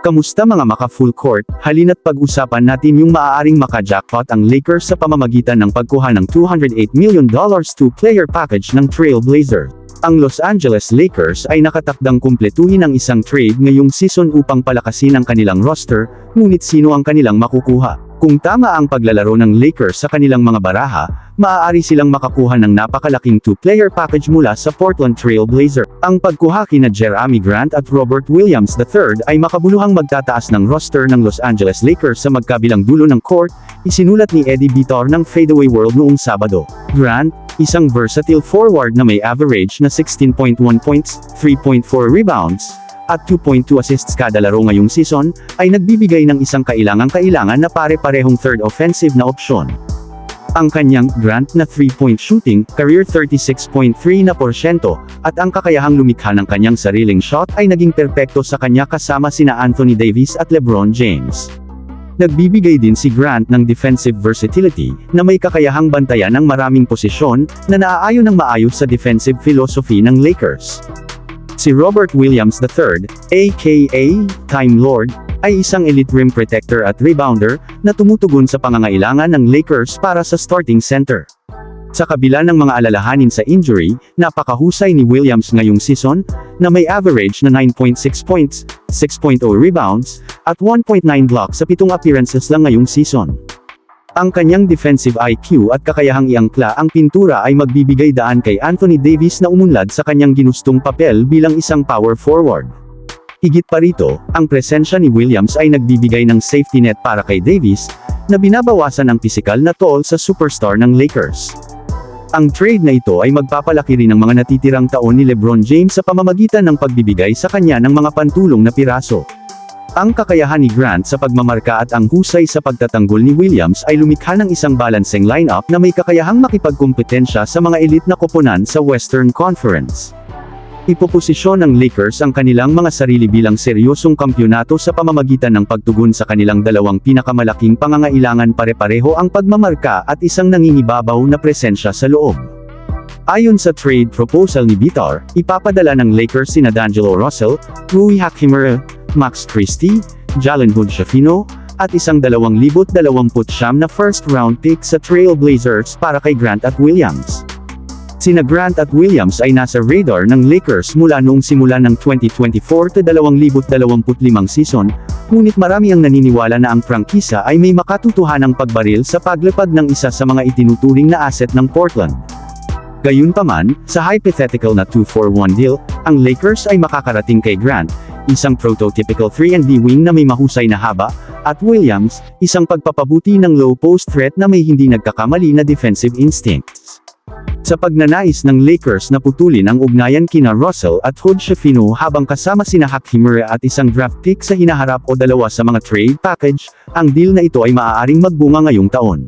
Kamusta mga maka full court, halina't pag-usapan natin yung maaaring maka-jackpot ang Lakers sa pamamagitan ng pagkuha ng $208 million two-player package ng Trailblazers. Ang Los Angeles Lakers ay nakatakdang kumpletuhin ang isang trade ngayong season upang palakasin ang kanilang roster, ngunit sino ang kanilang makukuha? Kung tama ang paglalaro ng Lakers sa kanilang mga baraha, maaari silang makakuha ng napakalaking two-player package mula sa Portland Trail Blazer. Ang pagkuha kina Jeremy Grant at Robert Williams III ay makabuluhang magtataas ng roster ng Los Angeles Lakers sa magkabilang dulo ng court, isinulat ni Eddie Vitor ng Fadeaway World noong Sabado. Grant, isang versatile forward na may average na 16.1 points, 3.4 rebounds, at 2.2 assists kada laro ngayong season, ay nagbibigay ng isang kailangang-kailangan na pare-parehong third offensive na opsyon. Ang kanyang Grant na 3-point shooting, career 36.3 na porsyento, at ang kakayahang lumikha ng kanyang sariling shot ay naging perpekto sa kanya kasama sina Anthony Davis at LeBron James. Nagbibigay din si Grant ng defensive versatility, na may kakayahang bantayan ng maraming posisyon, na naaayon ng maayos sa defensive philosophy ng Lakers. Si Robert Williams III, aka Time Lord, ay isang elite rim protector at rebounder, na tumutugon sa pangangailangan ng Lakers para sa starting center. Sa kabila ng mga alalahanin sa injury, napakahusay ni Williams ngayong season, na may average na 9.6 points, 6.0 rebounds, at 1.9 blocks sa pitong appearances lang ngayong season. Ang kanyang defensive IQ at kakayahang iangkla ang pintura ay magbibigay daan kay Anthony Davis na umunlad sa kanyang ginustong papel bilang isang power forward. Higit pa rito, ang presensya ni Williams ay nagbibigay ng safety net para kay Davis, na binabawasan ang pisikal na toll sa superstar ng Lakers. Ang trade na ito ay magpapalaki rin ng mga natitirang taon ni LeBron James sa pamamagitan ng pagbibigay sa kanya ng mga pantulong na piraso. Ang kakayahan ni Grant sa pagmamarka at ang husay sa pagtatanggol ni Williams ay lumikha ng isang balancing lineup na may kakayahang makipagkumpetensya sa mga elite na koponan sa Western Conference. Ipoposisyon ng Lakers ang kanilang mga sarili bilang seryosong kampyonato sa pamamagitan ng pagtugon sa kanilang dalawang pinakamalaking pangangailangan pare-pareho ang pagmamarka at isang nangingibabaw na presensya sa loob. Ayon sa trade proposal ni Bitar, ipapadala ng Lakers sina D'Angelo Russell, Rui Hachimura, Max Christie, Jalen Hood Shafino, at isang 2029 na first-round pick sa Trailblazers para kay Grant at Williams. Sina Grant at Williams ay nasa radar ng Lakers mula noong simula ng 2024 to 2025 season, ngunit marami ang naniniwala na ang prangkisa ay may makatutuhanang pagbaril sa paglapag ng isa sa mga itinuturing na asset ng Portland. Gayunpaman, sa hypothetical na 2-for-1 deal, ang Lakers ay makakarating kay Grant, isang prototypical 3-and-D wing na may mahusay na haba, at Williams, isang pagpapabuti ng low post threat na may hindi nagkakamali na defensive instincts. Sa pagnanais ng Lakers na putulin ang ugnayan kina Russell at Hood Shafino habang kasama sina Hachimura at isang draft pick sa hinaharap o dalawa sa mga trade package, ang deal na ito ay maaaring magbunga ngayong taon.